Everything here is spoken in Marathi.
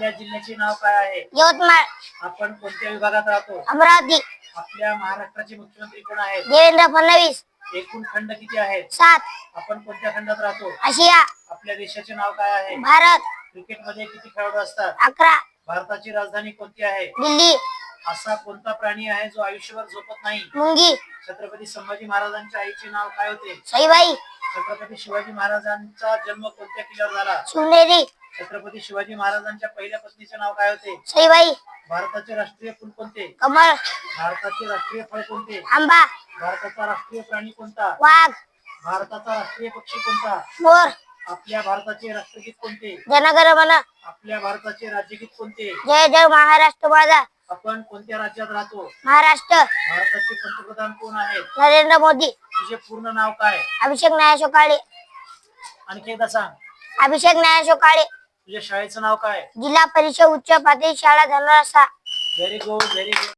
आपल्या जिल्ह्याचे नाव काय आहे? यवतमाळ. आपण कोणत्या विभागात राहतो? अमरावती. आपल्या महाराष्ट्राचे मुख्यमंत्री कोण आहेत? देवेंद्र फडणवीस. एकूण खंड किती आहेत? सात. आपण कोणत्या खंडात राहतो? आशिया. आपल्या देशाचे नाव काय आहे? भारत. क्रिकेटमध्ये किती खेळाडू असतात? अकरा. भारताची राजधानी कोणती आहे? दिल्ली. असा कोणता प्राणी आहे जो आयुष्यभर झोपत नाही? मुंगी. छत्रपती संभाजी महाराजांच्या आईचे नाव काय होते? सईबाई. छत्रपती शिवाजी महाराजांचा जन्म कोणत्या किल्ल्यावर झाला? शिवनेरी छत्रपती शिवाजी महाराजांच्या पहिल्या पत्नीचे नाव काय होते? सईबाई. भारताचे राष्ट्रीय फुल कोणते? कमळ. भारताचे राष्ट्रीय फळ कोणते? आंबा. भारताचा राष्ट्रीय प्राणी कोणता? वाघ. भारताचा राष्ट्रीय पक्षी कोणता? मोर. आपल्या भारताचे राष्ट्रगीत कोणते? जनगण मन आपल्या भारताचे राज्यगीत कोणते? जय जय महाराष्ट्र माझा. आपण कोणत्या राज्यात राहतो? महाराष्ट्र. भारताचे पंतप्रधान कोण आहेत? नरेंद्र मोदी. तुझे पूर्ण नाव काय? अभिषेक न्यायशो काळे आणखी एकदा सांग. अभिषेक न्यायशो काळे तुझ्या शाळेचं नाव काय? जिल्हा परिषद उच्च प्राथमिक शाळा Dhanrasa very good very good